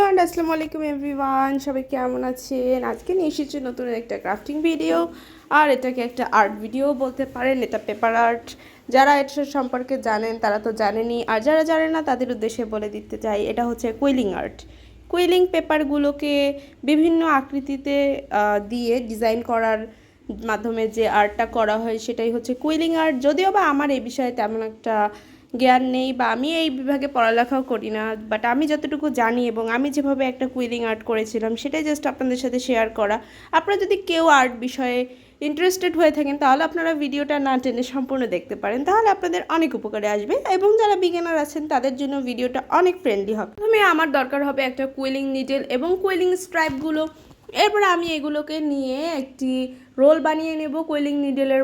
Hello and আসসালামু আলাইকুম everyone, সবাই কেমন আছেন? আজকে নিয়ে এসেছি নতুন একটা ক্রাফটিং ভিডিও আর এটাকে একটা আর্ট ভিডিও বলতে পারেন, এটা পেপার আর্ট যারা এটা সম্পর্কে জানেন তারা তো জানেনই, আর যারা জানে না তাদের উদ্দেশ্যে বলে দিতে চাই, এটা হচ্ছে কুইলিং আর্ট কুইলিং পেপারগুলোকে বিভিন্ন আকৃতিতে দিয়ে ডিজাইন করার মাধ্যমে যে আর্টটা করা হয় সেটাই হচ্ছে কুইলিং আর্ট। যদিও বা আমার এই বিষয়ে তেমন একটা জ্ঞান নেই বা আমি এই বিভাগে পড়ালেখাও করি না বাট আমি যতটুকু জানি এবং আমি যেভাবে একটা কুইলিং আর্ট করেছিলাম সেটাই জাস্ট আপনাদের সাথে শেয়ার করা। আপনারা যদি কেউ আর্ট বিষয়ে ইন্টারেস্টেড হয়ে থাকেন, তাহলে আপনারা ভিডিওটা না টেনে সম্পূর্ণ দেখতে পারেন। তাহলে আপনাদের অনেক উপকারে আসবে এবং যারা বিজ্ঞানার আছেন, তাদের জন্য ভিডিওটা অনেক ফ্রেন্ডলি হবে। প্রথমে আমার দরকার হবে একটা কুইলিং নিডেল এবং কুইলিং স্ট্রাইপগুলো এরপরে আমি এগুলোকে নিয়ে একটি রোল বানিয়ে নেব, কুইলিং নিডেলের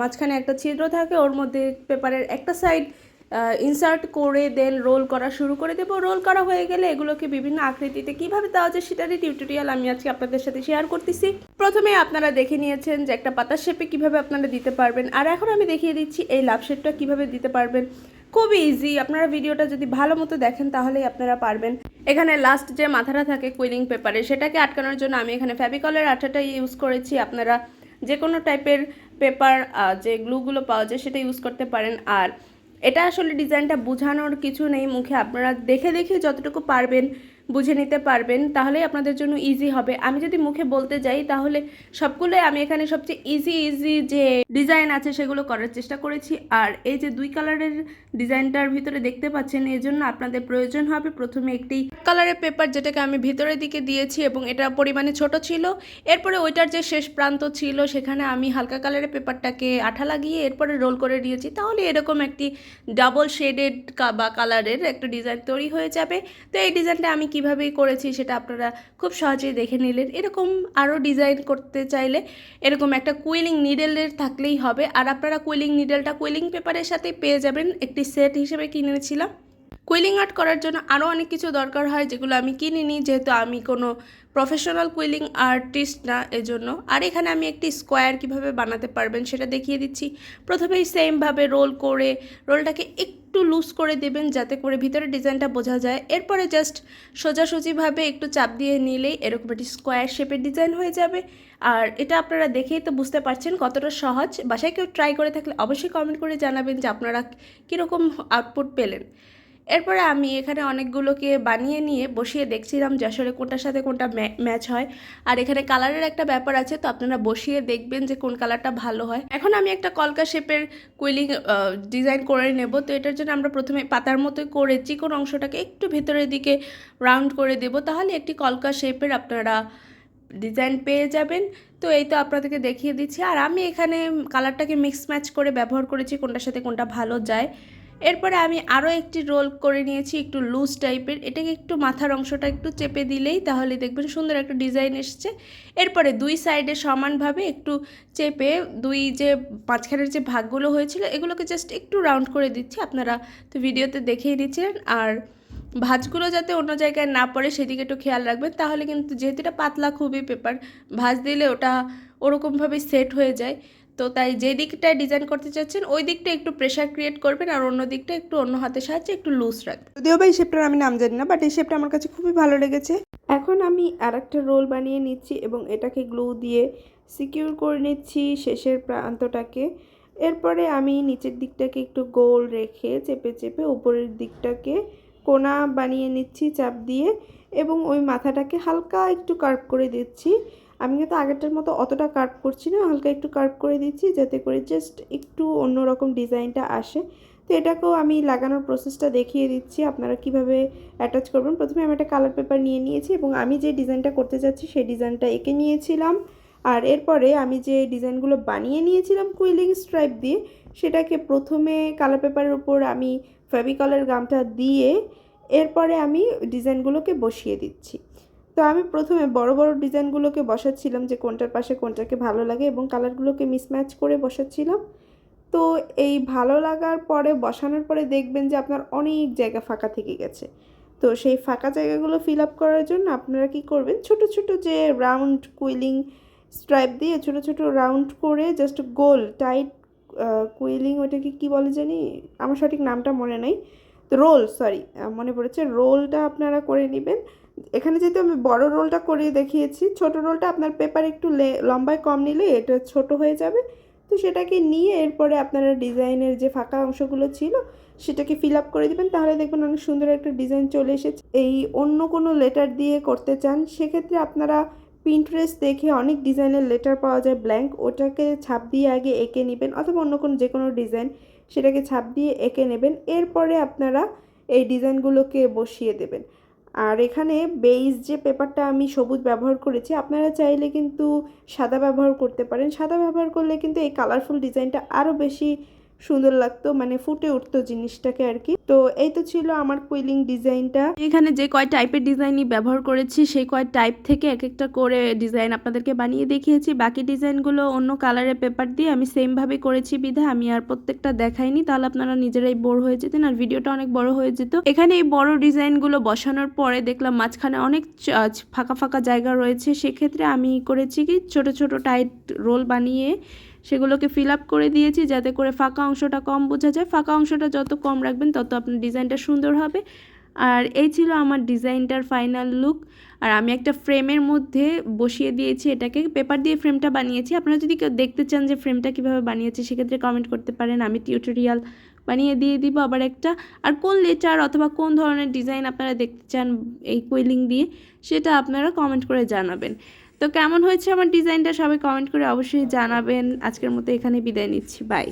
মাঝখানে একটা ছিদ্র থাকে, ওর মধ্যে পেপারের একটা সাইড ইনসার্ট করে দেন রোল করা শুরু করে দেবো। রোল করা হয়ে গেলে এগুলোকে বিভিন্ন আকৃতিতে কীভাবে দেওয়া যায় সেটারই টিউটোরিয়াল আমি আজকে আপনাদের সাথে শেয়ার করতেছি। প্রথমে আপনারা দেখে নিয়েছেন যে একটা পাতার শেপে কীভাবে আপনারা দিতে পারবেন। আর এখন আমি দেখিয়ে দিচ্ছি এই লাভ শেপটা কীভাবে দিতে পারবেন। খুবই ইজি আপনারা ভিডিওটা যদি ভালো মতো দেখেন, তাহলেই আপনারা পারবেন। এখানে লাস্ট যে মাথাটা থাকে কুইলিং পেপারে সেটাকে আটকানোর জন্য আমি এখানে ফ্যাবিকলের আঠাটা ইউজ করেছি। আপনারা যে কোনো টাইপের পেপার যে গ্লুগুলো পাওয়া যায়, সেটা ইউজ করতে পারেন। আর এটা আসলে ডিজাইনটা বোঝানোর কিছু নেই মুখে। আপনারা দেখে দেখে যতটুকু পারবেন বুঝে নিতে পারবেন, তাহলেই আপনাদের জন্য ইজি হবে। আমি যদি মুখে বলতে যাই, তাহলে সবগুলোই আমি এখানে সবচেয়ে ইজি ইজি যে ডিজাইন আছে, সেগুলো করার চেষ্টা করেছি। আর এই যে দুই কালারের ডিজাইনটার ভিতরে দেখতে পাচ্ছেন, এই জন্য আপনাদের প্রয়োজন হবে প্রথমে একটি কালারের পেপার যেটাকে আমি ভিতরের দিকে দিয়েছি এবং এটা পরিমাণে ছোট ছিল। এরপরে ওইটার যে শেষ প্রান্ত ছিল, সেখানে আমি হালকা কালারের পেপারটাকে আঠা লাগিয়ে এরপরে রোল করে দিয়েছি। তাহলে এরকম একটি ডাবল শেডেড বা কালারের একটা ডিজাইন তৈরি হয়ে যাবে। তো এই ডিজাইনটা আমি কীভাবে করেছি সেটা আপনারা খুব সহজেই দেখে নিলেন। এরকম আরও ডিজাইন করতে চাইলে এরকম একটা কুইলিং নিডেলের থাকলেই হবে। আর আপনারা কুইলিং নিডেলটা কুইলিং পেপারের সাথে পেয়ে যাবেন। একটি সেট হিসেবে কিনেছিলাম। কুইলিং আর্ট করার জন্য আরও অনেক কিছু দরকার হয় যেগুলো আমি কিনিনি, যেহেতু আমি কোনো প্রফেশনাল কুইলিং আর্টিস্ট না, এজন্য। আর এখানে আমি একটি স্কোয়ার কীভাবে বানাতে পারবেন সেটা দেখিয়ে দিচ্ছি। প্রথমেই সেমভাবে রোল করে রোলটাকে একটু লুজ করে দেবেন যাতে করে ভিতরে ডিজাইনটা বোঝা যায়। এরপরে জাস্ট সোজাসুজিভাবে একটু চাপ দিয়ে নিলেই এরকম একটি স্কোয়ার শেপের ডিজাইন হয়ে যাবে। আর এটা আপনারা দেখেই তো বুঝতে পারছেন কতটা সহজ। বাসায় কেউ ট্রাই করে থাকলে অবশ্যই কমেন্ট করে জানাবেন যে আপনারা কীরকম আউটপুট পেলেন। এরপরে আমি এখানে অনেকগুলোকে বানিয়ে নিয়ে বসিয়ে দেখছিলাম যে আসলে কোনটার সাথে কোনটা ম্যাচ হয়। আর এখানে কালারের একটা ব্যাপার আছে, তো আপনারা বসিয়ে দেখবেন যে কোন কালারটা ভালো হয়। এখন আমি একটা কলকা শেপের কুইলিং ডিজাইন করে নেব। তো এটার জন্য আমরা প্রথমে পাতার মতোই করে চিকন অংশটাকে একটু ভেতরের দিকে রাউন্ড করে দেব। তাহলে একটি কলকা শেপের আপনারা ডিজাইন পেয়ে যাবেন। তো এই তো আপনাদেরকে দেখিয়ে দিচ্ছি। আর আমি এখানে কালারটাকে মিক্স ম্যাচ করে ব্যবহার করেছি কোনটার সাথে কোনটা ভালো যায়। এরপরে আমি আরও একটি রোল করে নিয়েছি, একটু লুজ টাইপের এটাকে একটু মাথার অংশটা একটু চেপে দিলেই তাহলে দেখবেন সুন্দর একটা ডিজাইন এসছে। এরপরে দুই সাইডে সমানভাবে একটু চেপে দুই যে মাঝখানের যে ভাগগুলো হয়েছিল, এগুলোকে জাস্ট একটু রাউন্ড করে দিচ্ছি। আপনারা তো ভিডিওতে দেখেই দিচ্ছিলেন আর ভাঁজগুলো যাতে অন্য জায়গায় না পড়ে, সেদিকে একটু খেয়াল রাখবেন। তাহলে কিন্তু যেহেতু এটা পাতলা খুবই পেপার ভাঁজ দিলে ওটা ওরকমভাবে সেট হয়ে যায়। তো তাই যে দিকটায় ডিজাইন করতে চাচ্ছেন ওই দিকটা একটু প্রেশার ক্রিয়েট করবেন আর অন্য দিকটা একটু অন্য হাতের সাহায্যে একটু লুজ রাখবেন। যদিও বা এই শেপটার আমি নাম জানি না বাট এই শেপটা আমার কাছে খুবই ভালো লেগেছে। এখন আমি আর একটা রোল বানিয়ে নিচ্ছি এবং এটাকে গ্লু দিয়ে সিকিউর করে নিচ্ছি শেষের প্রান্তটাকে। এরপরে আমি নিচের দিকটাকে একটু গোল রেখে চেপে চেপে উপরের দিকটাকে কোনা বানিয়ে নিচ্ছি চাপ দিয়ে এবং ওই মাথাটাকে হালকা একটু কার্ভ করে দিচ্ছি। আমি কিন্তু আগেরটার মতো অতটা কার্ভ করছি না, হালকা একটু কার্ভ করে দিচ্ছি যাতে করে জাস্ট একটু অন্যরকম ডিজাইনটা আসে। তো এটাকেও আমি লাগানোর প্রসেসটা দেখিয়ে দিচ্ছি, আপনারা কীভাবে অ্যাটাচ করবেন। প্রথমে আমি একটা কালার পেপার নিয়ে নিয়েছি এবং আমি যে ডিজাইনটা করতে যাচ্ছি সেই ডিজাইনটা এঁকে নিয়েছিলাম। আর এরপরে আমি যে ডিজাইনগুলো বানিয়ে নিয়েছিলাম কুইলিং স্ট্রাইপ দিয়ে, সেটাকে প্রথমে কালার পেপারের উপর আমি ফেভিকলের গামটা দিয়ে, এরপরে আমি ডিজাইনগুলোকে বসিয়ে দিচ্ছি। তো আমি প্রথমে বড় বড় ডিজাইনগুলোকে বসাচ্ছিলাম যে কোনটার পাশে কোনটাকে ভালো লাগে এবং কালারগুলোকে মিসম্যাচ করে বসাচ্ছিলাম। তো এই ভালো লাগার পরে, বসানোর পরে দেখবেন যে আপনার অনেক জায়গা ফাঁকা থেকে গেছে। তো সেই ফাঁকা জায়গাগুলো ফিল আপ করার জন্য আপনারা কি করবেন, ছোট ছোট যে রাউন্ড কুইলিং স্ট্রাইপ দিয়ে ছোট ছোট রাউন্ড করে জাস্ট গোল টাইট কুইলিং ওটাকে কি বলে জানি? আমার সঠিক নামটা মনে নেই। তো রোল সরি মনে পড়েছে। রোলটা আপনারা করে নেবেন। এখানে যেহেতু আমি বড় রোলটা করে দেখিয়েছি, ছোট রোলটা আপনার পেপার একটু লম্বায় কম নিলে এটা ছোট হয়ে যাবে। তো সেটাকে নিয়ে এরপরে আপনারা ডিজাইনের যে ফাঁকা অংশগুলো ছিল, সেটাকে ফিল আপ করে দিবেন। তাহলে দেখবেন অনেক সুন্দর একটা ডিজাইন চলে এসেছে। এই অন্য কোনো লেটার দিয়ে করতে চান, সেক্ষেত্রে আপনারা পিন্টারেস্ট দেখে অনেক ডিজাইনের লেটার পাওয়া যায়। ব্ল্যাঙ্ক ওটাকে ছাপ দিয়ে আগে এঁকে নেবেন, অথবা অন্য কোনো যে কোনো ডিজাইন সেটাকে ছাপ দিয়ে এঁকে নেবেন। এরপরে আপনারা এই ডিজাইনগুলোকে বসিয়ে দেবেন। আর এখানে বেইজ যে পেপারটা আমি সবুজ ব্যবহার করেছি, আপনারা চাইলে কিন্তু সাদা ব্যবহার করতে পারেন। সাদা ব্যবহার করলে কিন্তু এই কালারফুল ডিজাইনটা আরও বেশি সুন্দর লাগতো মানে ফুটে উঠতো জিনিসটাকে আর কি। তো এই তো ছিল আমার কুইলিং ডিজাইনটা। এখানে যে কয় টাইপের ডিজাইনই ব্যবহার করেছি, সেই কয় টাইপ থেকে এক একটা করে ডিজাইন আপনাদেরকে বানিয়ে দেখিয়েছি। বাকি ডিজাইনগুলো অন্য কালারের পেপার দিয়ে আমি সেমভাবে করেছি বিধায় আমি আর প্রত্যেকটা দেখাইনি, তাহলে আপনারা নিজেরাই বোর হয়ে যেতেন আর ভিডিওটা অনেক বড় হয়ে যেত। এখানে এই বড় ডিজাইনগুলো বসানোর পরে দেখলাম মাঝখানে অনেক ফাঁকা ফাঁকা জায়গা রয়েছে। সেক্ষেত্রে আমি করেছি কি, ছোট ছোট টাইট রোল বানিয়ে সেগুলোকে ফিল আপ করে দিয়েছি, যাতে করে ফাঁকা অংশটা কম বোঝা যায়। ফাঁকা অংশটা যত কম রাখবেন, তত আপনার ডিজাইনটা সুন্দর হবে। আর এই ছিল আমার ডিজাইনটার ফাইনাল লুক আর আমি একটা ফ্রেমের মধ্যে বসিয়ে দিয়েছি এটাকে। পেপার দিয়ে ফ্রেমটা বানিয়েছি। আপনারা যদি কেউ দেখতে চান যে ফ্রেমটা কীভাবে বানিয়েছি, সেক্ষেত্রে কমেন্ট করতে পারেন। আমি টিউটোরিয়াল বানিয়ে দিয়ে দিব আবার একটা। আর কোন লেচার অথবা কোন ধরনের ডিজাইন আপনারা দেখতে চান এই কোয়েলিং দিয়ে, সেটা আপনারা কমেন্ট করে জানাবেন। তো কেমন হয়েছে আমার ডিজাইনটা সবাই কমেন্ট করে অবশ্যই জানাবেন। আজকের মতো এখানে বিদায় নিচ্ছি। বাই